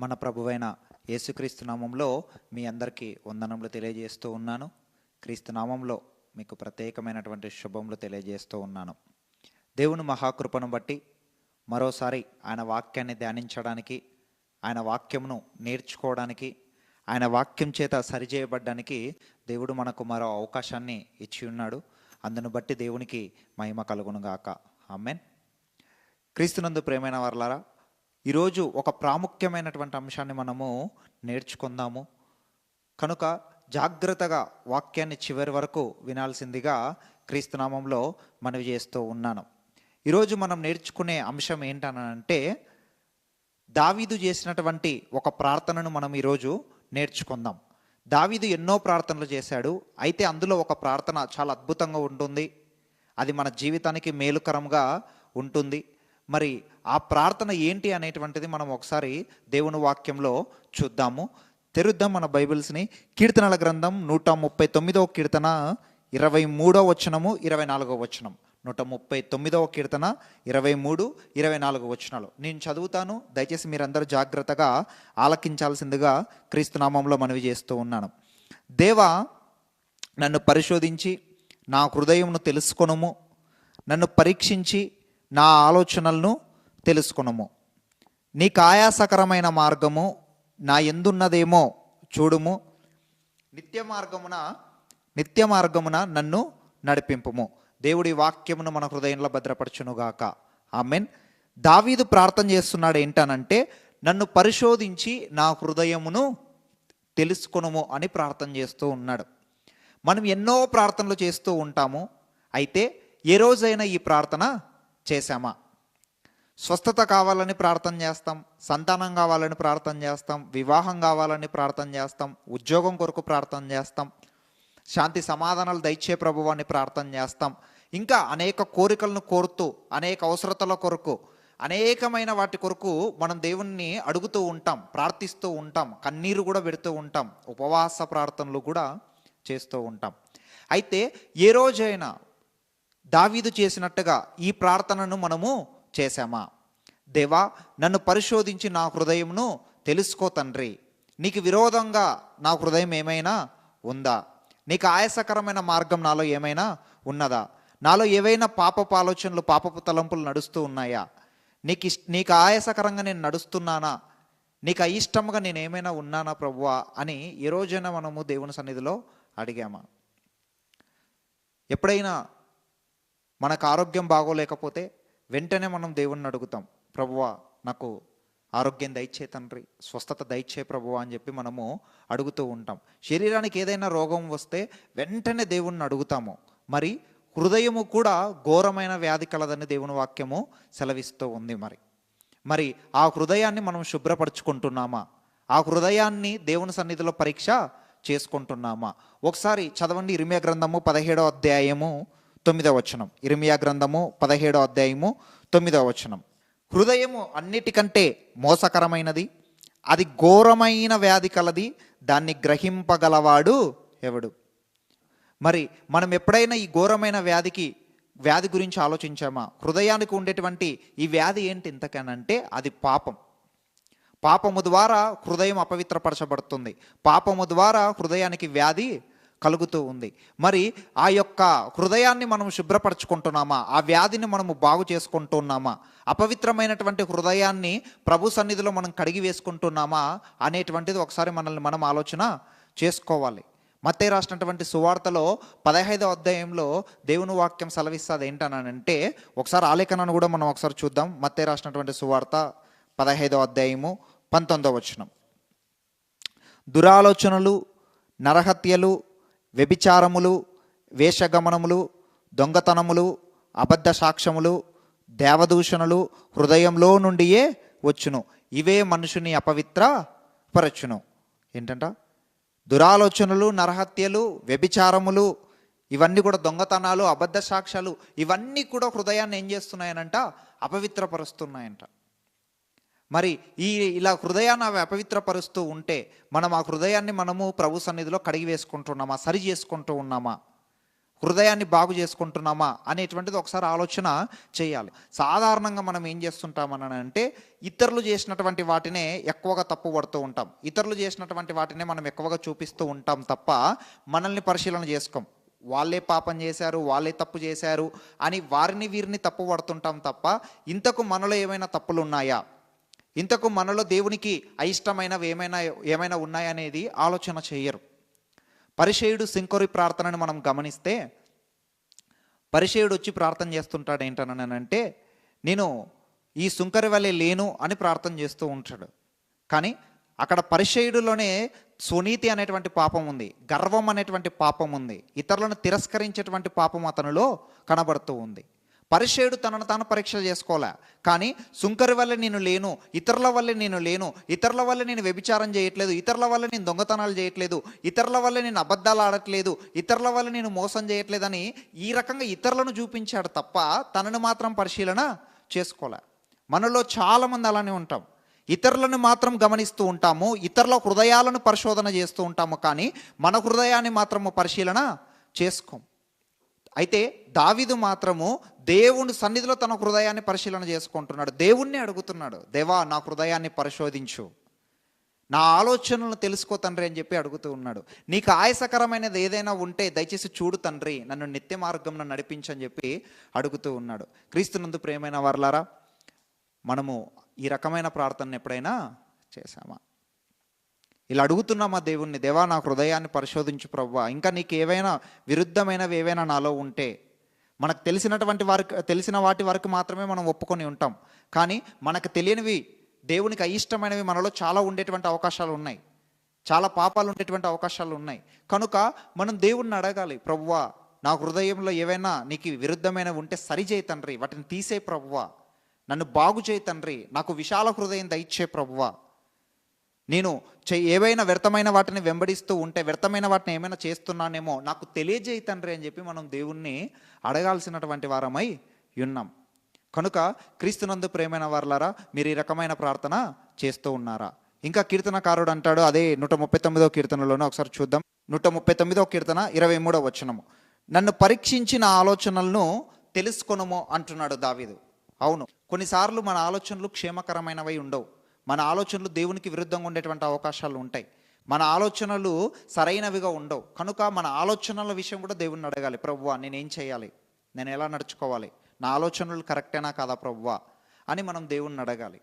మన ప్రభువైన యేసుక్రీస్తు నామంలో మీ అందరికీ వందనములు తెలియజేస్తూ ఉన్నాను. క్రీస్తు నామంలో మీకు ప్రత్యేకమైనటువంటి శుభములు తెలియజేస్తూ ఉన్నాను. దేవుని మహాకృపను బట్టి మరోసారి ఆయన వాక్యాన్ని ధ్యానించడానికి ఆయన వాక్యమును నేర్చుకోవడానికి ఆయన వాక్యం చేత సరిచేయబడ్డానికి దేవుడు మనకు మరో అవకాశాన్ని ఇచ్చి ఉన్నాడు. అందును బట్టి దేవునికి మహిమ కలుగునుగాక. ఆమెన్. క్రీస్తునందు ప్రేమైన వర్లారా ఈరోజు ఒక ప్రాముఖ్యమైనటువంటి అంశాన్ని మనము నేర్చుకుందాము. కనుక జాగ్రత్తగా వాక్యాన్ని చివరి వరకు వినాల్సిందిగా క్రీస్తునామంలో మనవి చేస్తూ ఉన్నాను. ఈరోజు మనం నేర్చుకునే అంశం ఏంటనంటే దావీదు చేసినటువంటి ఒక ప్రార్థనను మనం ఈరోజు నేర్చుకుందాం. దావీదు ఎన్నో ప్రార్థనలు చేశాడు. అయితే అందులో ఒక ప్రార్థన చాలా అద్భుతంగా ఉంటుంది. అది మన జీవితానికి మేలుకరంగా ఉంటుంది. మరి ఆ ప్రార్థన ఏంటి అనేటువంటిది మనం ఒకసారి దేవుని వాక్యంలో చూద్దాము. తెరుద్దాం మన బైబిల్స్ని. కీర్తనల గ్రంథం నూట ముప్పై తొమ్మిదవ కీర్తన ఇరవై మూడో వచనము ఇరవై నాలుగో వచనం. నూట ముప్పై తొమ్మిదవ కీర్తన ఇరవై మూడు ఇరవై నాలుగు వచనాలు. నేను చదువుతాను దయచేసి మీరందరూ జాగ్రత్తగా ఆలకించాల్సిందిగా క్రీస్తునామంలో మనవి చేస్తూ ఉన్నాను. దేవా నన్ను పరిశోధించి నా హృదయమును తెలుసుకొనుము. నన్ను పరీక్షించి నా ఆలోచనలను తెలుసుకునము. నీకు ఆయాసకరమైన మార్గము నా ఎందున్నదేమో చూడుము. నిత్య మార్గమున నిత్య మార్గమున నన్ను నడిపింపుము. దేవుడి వాక్యమును మన హృదయంలో భద్రపరచునుగాక. ఆమెన్. దావీదు ప్రార్థన చేస్తున్నాడు ఏంటనంటే నన్ను పరిశోధించి నా హృదయమును తెలుసుకునము అని ప్రార్థన చేస్తూ ఉన్నాడు. మనం ఎన్నో ప్రార్థనలు చేస్తూ ఉంటాము. అయితే ఏ రోజైనా ఈ ప్రార్థన చేశామా? స్వస్థత కావాలని ప్రార్థన చేస్తాం సంతానం కావాలని ప్రార్థన చేస్తాం వివాహం కావాలని ప్రార్థన చేస్తాం ఉద్యోగం కొరకు ప్రార్థన చేస్తాం శాంతి సమాధానాలు దయచే ప్రభువాన్ని ప్రార్థన చేస్తాం. ఇంకా అనేక కోరికలను కోరుతూ అనేక అవసరతల కొరకు అనేకమైన వాటి కొరకు మనం దేవుణ్ణి అడుగుతూ ఉంటాం ప్రార్థిస్తూ ఉంటాం కన్నీరు కూడా పెడుతూ ఉంటాం ఉపవాస ప్రార్థనలు కూడా చేస్తూ ఉంటాం. అయితే ఏ రోజైనా దావీదు చేసినట్టుగా ఈ ప్రార్థనను మనము చేశామా? దేవా నన్ను పరిశోధించి నా హృదయమును తెలుసుకో తండ్రి. నీకు విరోధంగా నా హృదయం ఏమైనా ఉందా? నీకు ఆయాసకరమైన మార్గం నాలో ఏమైనా ఉన్నదా? నాలో ఏవైనా పాపపు ఆలోచనలు పాపపు తలంపులు నడుస్తూ ఉన్నాయా? నీకు నీకు ఆయాసకరంగా నేను నడుస్తున్నానా? నీకు అయిష్టంగా నేను ఏమైనా ఉన్నానా ప్రభువా? అని ఈ రోజైనా మనము దేవుని సన్నిధిలో అడిగామా? ఎప్పుడైనా మనకు ఆరోగ్యం బాగోలేకపోతే వెంటనే మనం దేవుణ్ణి అడుగుతాం ప్రభువా నాకు ఆరోగ్యం దయచే తండ్రి స్వస్థత దయచే ప్రభు అని చెప్పి మనము అడుగుతూ ఉంటాం. శరీరానికి ఏదైనా రోగం వస్తే వెంటనే దేవుణ్ణి అడుగుతాము. మరి హృదయము కూడా ఘోరమైన వ్యాధి కలదని దేవుని వాక్యము సెలవిస్తూ ఉంది మరి. మరి ఆ హృదయాన్ని మనం శుభ్రపరచుకుంటున్నామా? ఆ హృదయాన్ని దేవుని సన్నిధిలో పరీక్ష చేసుకుంటున్నామా? ఒకసారి చదవండి ఇరిమే గ్రంథము పదిహేడో అధ్యాయము తొమ్మిదవ వచనం. ఇరిమియా గ్రంథము పదిహేడో అధ్యాయము తొమ్మిదవ వచనం. హృదయము అన్నిటికంటే మోసకరమైనది అది ఘోరమైన వ్యాధి కలది దాన్ని గ్రహింపగలవాడు ఎవడు? మరి మనం ఎప్పుడైనా ఈ ఘోరమైన వ్యాధికి వ్యాధి గురించి ఆలోచించామా? హృదయానికి ఉండేటువంటి ఈ వ్యాధి ఏంటి ఇంతకనంటే అది పాపం. పాపము ద్వారా హృదయం అపవిత్రపరచబడుతుంది. పాపము ద్వారా హృదయానికి వ్యాధి కలుగుతూ ఉంది. మరి ఆ యొక్క హృదయాన్ని మనం శుభ్రపరచుకుంటున్నామా? ఆ వ్యాధిని మనము బాగు చేసుకుంటున్నామా? అపవిత్రమైనటువంటి హృదయాన్ని ప్రభు సన్నిధిలో మనం కడిగి వేసుకుంటున్నామా? అనేటువంటిది ఒకసారి మనల్ని మనం ఆలోచన చేసుకోవాలి. మత్తే రాసినటువంటి సువార్తలో పదహైదవ అధ్యాయంలో దేవుని వాక్యం సెలవిస్తుంది ఏంటనంటే ఒకసారి ఆలేఖనాన్ని కూడా మనం ఒకసారి చూద్దాం. మత్తే రాసినటువంటి సువార్త పదహైదవ అధ్యాయము పంతొమ్మిదవ వచనం. దురాలోచనలు నరహత్యలు వ్యభిచారములు వేషగమనములు దొంగతనములు అబద్ధ సాక్ష్యములు దేవదూషణలు హృదయంలో నుండియే వచ్చును. ఇవే మనుషుని అపవిత్ర పరచును. ఏంటంట? దురాలోచనలు నరహత్యలు వ్యభిచారములు ఇవన్నీ కూడా దొంగతనాలు అబద్ధ సాక్ష్యాలు ఇవన్నీ కూడా హృదయాన్ని ఏం చేస్తున్నాయనంట? అపవిత్రపరుస్తున్నాయంట. మరి ఈ ఇలా హృదయాన్ని అవి అపవిత్రపరుస్తూ ఉంటే మనం ఆ హృదయాన్ని మనము ప్రభు సన్నిధిలో కడిగి వేసుకుంటున్నామా? సరి చేసుకుంటూ ఉన్నామా? హృదయాన్ని బాగు చేసుకుంటున్నామా? అనేటువంటిది ఒకసారి ఆలోచన చేయాలి. సాధారణంగా మనం ఏం చేస్తుంటామని అంటే ఇతరులు చేసినటువంటి వాటినే ఎక్కువగా తప్పు పడుతూ ఉంటాం. ఇతరులు చేసినటువంటి వాటినే మనం ఎక్కువగా చూపిస్తూ ఉంటాం తప్ప మనల్ని పరిశీలన చేసుకోం. వాళ్ళే పాపం చేశారు వాళ్ళే తప్పు చేశారు అని వారిని వీరిని తప్పు పడుతుంటాం తప్ప ఇంతకు మనలో ఏమైనా తప్పులు ఉన్నాయా ఇంతకు మనలో దేవునికి అయిష్టమైనవి ఏమైనా ఏమైనా ఉన్నాయనేది ఆలోచన చేయరు. పరిచయుడు సింకొరి ప్రార్థనను మనం గమనిస్తే పరిచయుడు వచ్చి ప్రార్థన చేస్తుంటాడు ఏంటనంటే నేను ఈ సుంకరి వల్లే లేను అని ప్రార్థన చేస్తూ ఉంటాడు. కానీ అక్కడ పరిచయుడులోనే స్వనీతి అనేటువంటి పాపం ఉంది గర్వం అనేటువంటి పాపం ఉంది ఇతరులను తిరస్కరించేటువంటి పాపం అతనిలో కనబడుతూ ఉంది. పరిషేయుడు తనను తాను పరీక్ష చేసుకోలే. కానీ సుంకరి వల్ల నేను లేను ఇతరుల వల్ల నేను లేను ఇతరుల వల్ల నేను వ్యభిచారం చేయట్లేదు ఇతరుల వల్ల నేను దొంగతనాలు చేయట్లేదు ఇతరుల వల్ల నేను అబద్ధాలు ఆడట్లేదు ఇతరుల వల్ల నేను మోసం చేయట్లేదని ఈ రకంగా ఇతరులను చూపించాడు తప్ప తనను మాత్రం పరిశీలన చేసుకోలే. మనలో చాలామంది అలానే ఉంటాం. ఇతరులను మాత్రం గమనిస్తూ ఉంటాము ఇతరుల హృదయాలను పరిశోధన చేస్తూ ఉంటాము కానీ మన హృదయాన్ని మాత్రము పరిశీలన చేసుకోం. అయితే దావిదు మాత్రము దేవుని సన్నిధిలో తన హృదయాన్ని పరిశీలన చేసుకుంటున్నాడు. దేవుణ్ణి అడుగుతున్నాడు దేవా నా హృదయాన్ని పరిశోధించు. నా ఆలోచనలను తెలుసుకో తండ్రి అని చెప్పి అడుగుతూ ఉన్నాడు. నీకు ఆయాసకరమైనది ఏదైనా ఉంటే దయచేసి చూడు తండ్రి నన్ను నిత్య మార్గంలో నడిపించని చెప్పి అడుగుతూ ఉన్నాడు. క్రీస్తునందు ప్రేమైన వర్లారా మనము ఈ రకమైన ప్రార్థన ఎప్పుడైనా చేశామా? ఇలా అడుగుతున్నామా దేవుణ్ణి దేవా నా హృదయాన్ని పరిశోధించు ప్రవ్వా. ఇంకా నీకు ఏవైనా విరుద్ధమైనవి ఏవైనా నాలో ఉంటే మనకు తెలిసినటువంటి వారికి తెలిసిన వాటి వరకు మాత్రమే మనం ఒప్పుకొని ఉంటాం. కానీ మనకు తెలియనివి దేవునికి అయిష్టమైనవి మనలో చాలా ఉండేటువంటి అవకాశాలు ఉన్నాయి. చాలా పాపాలు ఉండేటువంటి అవకాశాలు ఉన్నాయి. కనుక మనం దేవుణ్ణి అడగాలి ప్రవ్వా నా హృదయంలో ఏవైనా నీకు విరుద్ధమైనవి ఉంటే సరిచేయి తండ్రి వాటిని తీసే ప్రవ్వా నన్ను బాగు చేయి తండ్రి నాకు విశాల హృదయం దయచే ప్రవ్వా నేను చే ఏవైనా వ్యర్థమైన వాటిని వెంబడిస్తూ ఉంటే వ్యర్థమైన వాటిని ఏమైనా చేస్తున్నానేమో నాకు తెలియజేయి తండ్రి అని చెప్పి మనం దేవుణ్ణి అడగాల్సినటువంటి వారమై ఉన్నాం. కనుక క్రీస్తునందు ప్రేమైన వారలారా మీరు ఈ రకమైన ప్రార్థన చేస్తూ ఉన్నారా? ఇంకా కీర్తనకారుడు అంటాడు అదే నూట ముప్పై తొమ్మిదో కీర్తనలోనే ఒకసారి చూద్దాం. నూట ముప్పై తొమ్మిదో కీర్తన ఇరవై మూడో వచనము. నన్ను పరీక్షించిన ఆలోచనలను తెలుసుకొనుము అంటున్నాడు దావీదు. అవును కొన్నిసార్లు మన ఆలోచనలు క్షేమకరమైనవై ఉండవు. మన ఆలోచనలు దేవునికి విరుద్ధంగా ఉండేటువంటి అవకాశాలు ఉంటాయి. మన ఆలోచనలు సరైనవిగా ఉండవు. కనుక మన ఆలోచనల విషయం కూడా దేవుణ్ణి అడగాలి. ప్రవ్వా నేనేం చేయాలి? నేను ఎలా నడుచుకోవాలి? నా ఆలోచనలు కరెక్టేనా కాదా ప్రవ్వా అని మనం దేవుణ్ణి అడగాలి.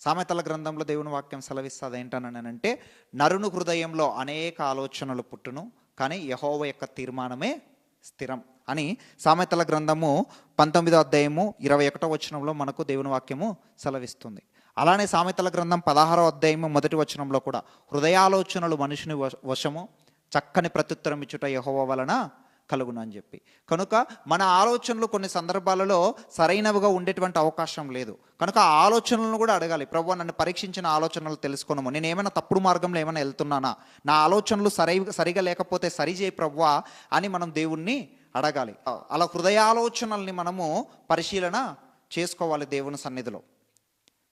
సామెతల గ్రంథంలో దేవుని వాక్యం సెలవిస్తుంది ఏంటనంటే నరుని హృదయంలో అనేక ఆలోచనలు పుట్టును కానీ యహోవ యొక్క తీర్మానమే స్థిరం అని సామెతల గ్రంథము పంతొమ్మిదో అధ్యాయము ఇరవై ఒకటో వచనంలో మనకు దేవుని వాక్యము సెలవిస్తుంది. అలానే సామెతల గ్రంథం పదహారో అధ్యాయము మొదటి వచనంలో కూడా హృదయాలోచనలు మనిషిని వశము చక్కని ప్రత్యుత్తరం ఇచ్చుట యహోవ వలన కలుగును అని చెప్పి. కనుక మన ఆలోచనలు కొన్ని సందర్భాలలో సరైనవిగా ఉండేటువంటి అవకాశం లేదు. కనుక ఆ ఆలోచనలను కూడా అడగాలి. ప్రభు నన్ను పరీక్షించిన ఆలోచనలు తెలుసుకున్నాము నేను ఏమైనా తప్పుడు మార్గంలో ఏమైనా వెళ్తున్నానా? నా ఆలోచనలు సరై సరిగా లేకపోతే సరిచేయి ప్రభువా అని మనం దేవుణ్ణి అడగాలి. అలా హృదయాలోచనల్ని మనము పరిశీలన చేసుకోవాలి దేవుని సన్నిధిలో.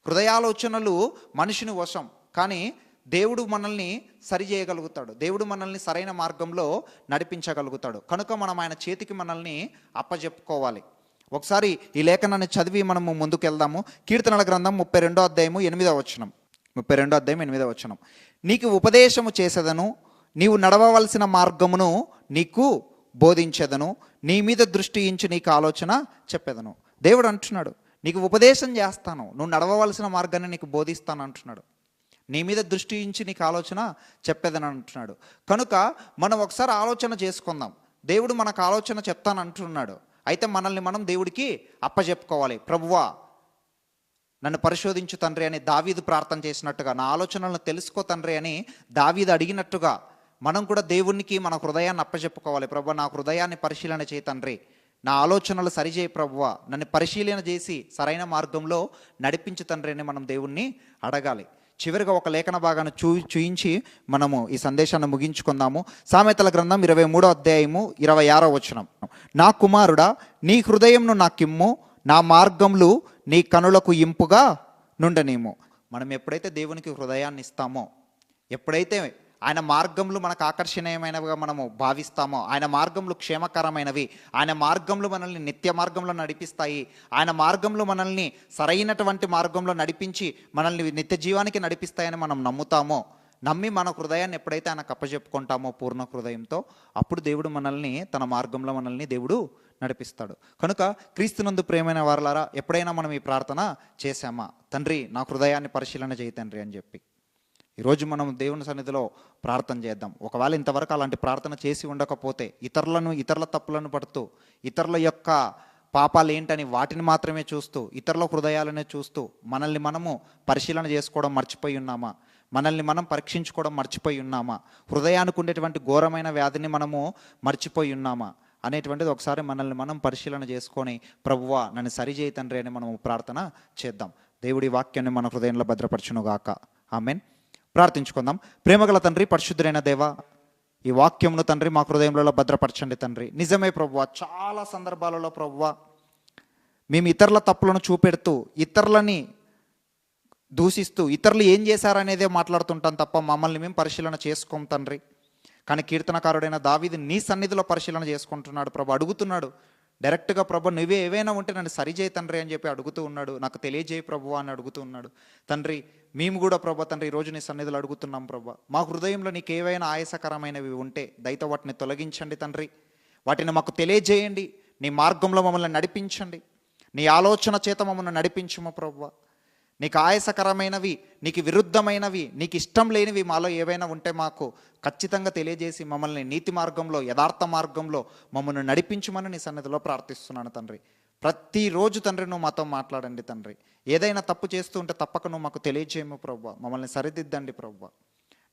హృదయాలోచనలు మనిషిని వశం. కానీ దేవుడు మనల్ని సరి చేయగలుగుతాడు దేవుడు మనల్ని సరైన మార్గంలో నడిపించగలుగుతాడు. కనుక మనం ఆయన చేతికి మనల్ని అప్పజెప్పుకోవాలి. ఒకసారి ఈ లేఖనాన్ని చదివి మనము ముందుకు వెళ్దాము కీర్తనల గ్రంథం ముప్పై రెండో అధ్యాయము ఎనిమిదో వచనం. ముప్పై రెండో అధ్యాయం ఎనిమిదో వచనం. నీకు ఉపదేశము చేసేదను నీవు నడవవలసిన మార్గమును నీకు బోధించేదను నీ మీద దృష్టి ఇంచి నీకు ఆలోచన చెప్పేదను. దేవుడు అంటున్నాడు నీకు ఉపదేశం చేస్తాను. నువ్వు నడవవలసిన మార్గాన్ని నీకు బోధిస్తాను అంటున్నాడు. నీ మీద దృష్టి ఉంచి నీకు ఆలోచన చెప్పేదని అంటున్నాడు. కనుక మనం ఒకసారి ఆలోచన చేసుకుందాం. దేవుడు మనకు ఆలోచన చెప్తాను అంటున్నాడు. అయితే మనల్ని మనం దేవుడికి అప్పచెప్పుకోవాలి ప్రభువా నన్ను పరిశోధించు తండ్రి అని దావీదు ప్రార్థన చేసినట్టుగా నా ఆలోచనలను తెలుసుకో తండ్రి అని దావీదు అడిగినట్టుగా మనం కూడా దేవునికి మన హృదయాన్ని అప్పచెప్పుకోవాలి ప్రభు నా హృదయాన్ని పరిశీలన చేయి తండ్రి. నా ఆలోచనలు సరిచేయి ప్రభువ. నన్ను పరిశీలన చేసి సరైన మార్గంలో నడిపించు తండ్రి అని మనం దేవుణ్ణి అడగాలి. చివరిగా ఒక లేఖన భాగాన్ని చూ చూయించి మనము ఈ సందేశాన్ని ముగించుకుందాము. సామెతల గ్రంథం ఇరవై మూడో అధ్యాయము ఇరవై ఆరో వచనం. నా కుమారుడా నీ హృదయంను నాకిమ్ము నా మార్గములు నీ కనులకు ఇంపుగా నుండనేమో మనం ఎప్పుడైతే దేవునికి హృదయాన్ని ఇస్తామో ఎప్పుడైతే ఆయన మార్గంలో మనకు ఆకర్షణీయమైనవిగా మనము భావిస్తామో ఆయన మార్గంలో క్షేమకరమైనవి ఆయన మార్గంలో మనల్ని నిత్య మార్గంలో నడిపిస్తాయి ఆయన మార్గంలో మనల్ని సరైనటువంటి మార్గంలో నడిపించి మనల్ని నిత్య జీవానికి నడిపిస్తాయని మనం నమ్ముతామో నమ్మి మన హృదయాన్ని ఎప్పుడైతే ఆయనకు అప్పచెప్పుకుంటామో పూర్ణ హృదయంతో అప్పుడు దేవుడు మనల్ని తన మార్గంలో మనల్ని దేవుడు నడిపిస్తాడు. కనుక క్రీస్తునందు ప్రేమైన వారలారా ఎప్పుడైనా మనం ఈ ప్రార్థన చేశామా? తండ్రి నా హృదయాన్ని పరిశీలన చేయి తండ్రి అని చెప్పి. ఈరోజు మనం దేవుని సన్నిధిలో ప్రార్థన చేద్దాం. ఒకవేళ ఇంతవరకు అలాంటి ప్రార్థన చేసి ఉండకపోతే ఇతరులను ఇతరుల తప్పులను పడుతూ ఇతరుల యొక్క పాపాలు ఏంటని వాటిని మాత్రమే చూస్తూ ఇతరుల హృదయాలనే చూస్తూ మనల్ని మనము పరిశీలన చేసుకోవడం మర్చిపోయి ఉన్నామా? మనల్ని మనం పరీక్షించుకోవడం మర్చిపోయి ఉన్నామా? హృదయానికి ఉండేటువంటి ఘోరమైన వ్యాధిని మనము మర్చిపోయి ఉన్నామా? అనేటువంటిది ఒకసారి మనల్ని మనం పరిశీలన చేసుకొని ప్రభువా నన్ను సరిచేయి తండ్రి అని మనం ప్రార్థన చేద్దాం. దేవుడి వాక్యాన్ని మన హృదయంలో భద్రపరచునుగాక. ఆమెన్. ప్రార్థించుకుందాం. ప్రేమగల తండ్రి పరిశుద్ధుడైన దేవ ఈ వాక్యమును తండ్రి మా హృదయంలో భద్రపరచండి తండ్రి. నిజమే ప్రభువ చాలా సందర్భాలలో ప్రభువ మేము ఇతరుల తప్పులను చూపెడుతూ ఇతరులని దూషిస్తూ ఇతరులు ఏం చేశారనేదే మాట్లాడుతుంటాం తప్ప మమ్మల్ని మేము పరిశీలన చేసుకోం తండ్రి. కానీ కీర్తనకారుడైన దావీది నీ సన్నిధిలో పరిశీలన చేసుకుంటున్నాడు ప్రభు అడుగుతున్నాడు డైరెక్ట్గా ప్రభు నువ్వే ఏవైనా ఉంటే నన్ను సరిచేయి తండ్రి అని చెప్పి అడుగుతూ ఉన్నాడు. నాకు తెలియజేయి ప్రభు అని అడుగుతూ ఉన్నాడు. తండ్రి మేము కూడా ప్రభు తండ్రి ఈరోజు నీ సన్నిధిలో అడుగుతున్నాం ప్రభు. మా హృదయంలో నీకు ఏవైనా ఆయాసకరమైనవి ఉంటే దయతో వాటిని తొలగించండి తండ్రి. వాటిని మాకు తెలియజేయండి. నీ మార్గంలో మమ్మల్ని నడిపించండి. నీ ఆలోచన చేత మమ్మల్ని నడిపించుము ప్రభు. నీకు ఆయాసకరమైనవి నీకు విరుద్ధమైనవి నీకు ఇష్టం లేనివి మాలో ఏవైనా ఉంటే మాకు ఖచ్చితంగా తెలియజేసి మమ్మల్ని నీతి మార్గంలో యథార్థ మార్గంలో మమ్మల్ని నడిపించమని నీ సన్నిధిలో ప్రార్థిస్తున్నాను తండ్రి. ప్రతిరోజు తండ్రి నువ్వు మాతో మాట్లాడండి తండ్రి. ఏదైనా తప్పు చేస్తూ ఉంటే తప్పక నువ్వు మాకు తెలియజేయము ప్రభు మమ్మల్ని సరిదిద్దండి ప్రభు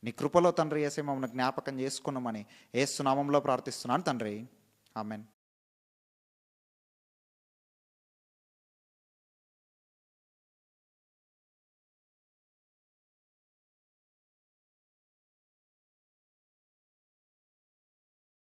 నీ కృపలో తండ్రి వేసే మమ్మల్ని జ్ఞాపకం చేసుకున్నామని ఏసునామంలో ప్రార్థిస్తున్నాను తండ్రి. ఆమెన్.